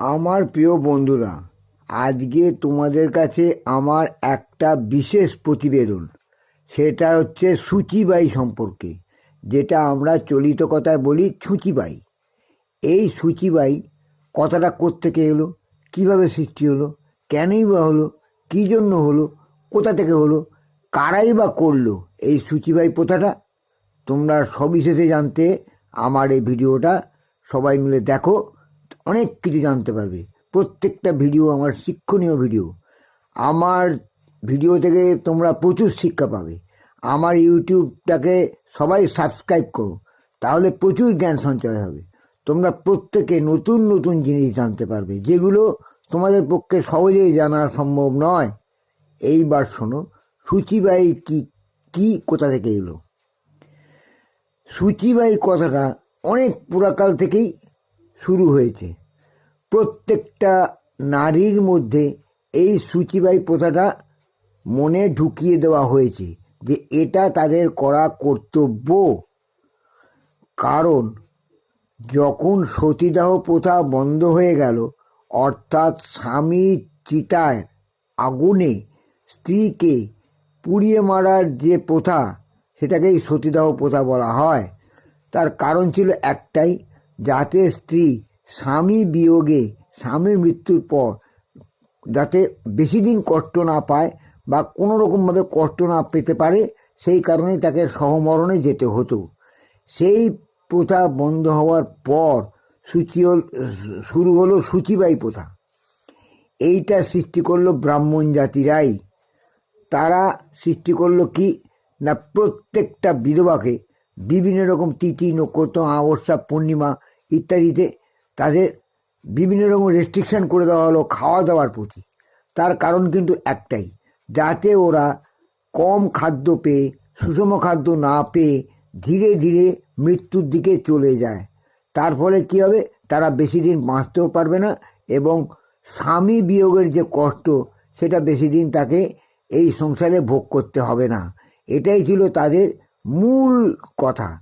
আমার প্রিয় বন্ধুরা, আজকে তোমাদের কাছে আমার একটা বিশেষ প্রতিবেদন। সেটা হচ্ছে সূচিবাই সম্পর্কে, যেটা আমরা চলিত কথায় বলি ছুঁচিবাই। এই সূচিবাই কথাটা কোত্থেকে এলো? কীভাবে সৃষ্টি হলো? কেনই বা হলো? কী জন্য হলো? কোথা থেকে হলো? কারাই বা করল এই সূচিবাই প্রথাটা? তোমরা সবিশেষে জানতে আমার এই ভিডিওটা সবাই মিলে দেখো। অনেক কিছু জানতে পারবে। প্রত্যেকটা ভিডিও আমার শিক্ষণীয় ভিডিও আমার ভিডিও থেকে তোমরা প্রচুর শিক্ষা পাবে। আমার ইউটিউবটাকে সবাই সাবস্ক্রাইব করো, তাহলে প্রচুর জ্ঞান সঞ্চয় হবে। তোমরা প্রত্যেকে নতুন নতুন জিনিস জানতে পারবে, যেগুলো তোমাদের পক্ষে সহজেই জানা সম্ভব নয়। এইবার শোনো সূচিবাই কি কি, কোথা থেকে এলো? সূচিবাই কথাটা অনেক পুরাকাল থেকেই শুরু হয়েছে। প্রত্যেকটা নারীর মধ্যে এই সূচিবাই প্রথাটা মনে ঢুকিয়ে দেওয়া হয়েছে যে এটা তাদের করা কর্তব্য। কারণ যখন সতীদাহ প্রথা বন্ধ হয়ে গেল, অর্থাৎ স্বামী চিতায় আগুনে স্ত্রীকে পুড়িয়ে মারার যে প্রথা, সেটাকেই সতীদাহ প্রথা বলা হয়। তার কারণ ছিল একটাই যাতে স্ত্রী স্বামী বিয়োগে স্বামীর মৃত্যুর পর যাতে বেশি দিন কষ্ট না পায় বা কোনো রকমভাবে কষ্ট না পেতে পারে, সেই কারণেই তাকে সহমরণে যেতে হতো। সেই প্রথা বন্ধ হওয়ার পর সূচি শুরু হলো সূচিবাই প্রথা। এইটা সৃষ্টি করল ব্রাহ্মণ জাতিরাই। তারা সৃষ্টি করল কি? না, প্রত্যেকটা বিধবাকে বিভিন্ন রকম তিথি, নক্ষত্র অমাবস্যা পূর্ণিমা ইত্যাদিতে তাদের বিভিন্ন রকম রেস্ট্রিকশন করে দেওয়া হলো খাওয়া দাওয়ার প্রতি। তার কারণ কিন্তু একটাই, যাতে ওরা কম খাদ্য পেয়ে, সুষম খাদ্য না পেয়ে ধীরে ধীরে মৃত্যুর দিকে চলে যায়। তার ফলে কী হবে? তারা বেশি দিন বাঁচতেও পারবে না এবং স্বামী বিয়োগের যে কষ্ট, সেটা বেশি দিন তাকে এই সংসারে ভোগ করতে হবে না। এটাই ছিল তাদের মূল কথা।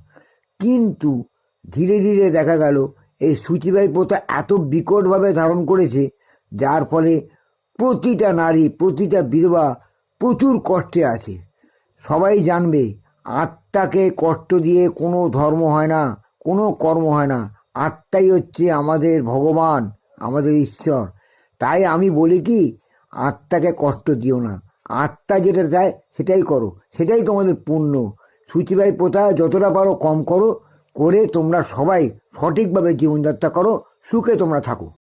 কিন্তু ধীরে ধীরে দেখা গেল, এই সূচিবাই প্রথা এত বিকটভাবে ধারণ করেছে, যার ফলে প্রতিটা নারী, প্রতিটা বিধবা প্রচুর কষ্টে আছে। সবাই জানবে, আত্মাকে কষ্ট দিয়ে কোনো ধর্ম হয় না, কোনো কর্ম হয় না। আত্মাই হচ্ছে আমাদের ভগবান, আমাদের ঈশ্বর। তাই আমি বলি কি, আত্মাকে কষ্ট দিও না। আত্মা যেটা চায় সেটাই করো, সেটাই তোমাদের পুণ্য। সূচিবাই প্রথা যতটা পারো কম করো করে তোমরা সবাই সঠিকভাবে জীবনযাত্রা করো সুখে তোমরা থাকো।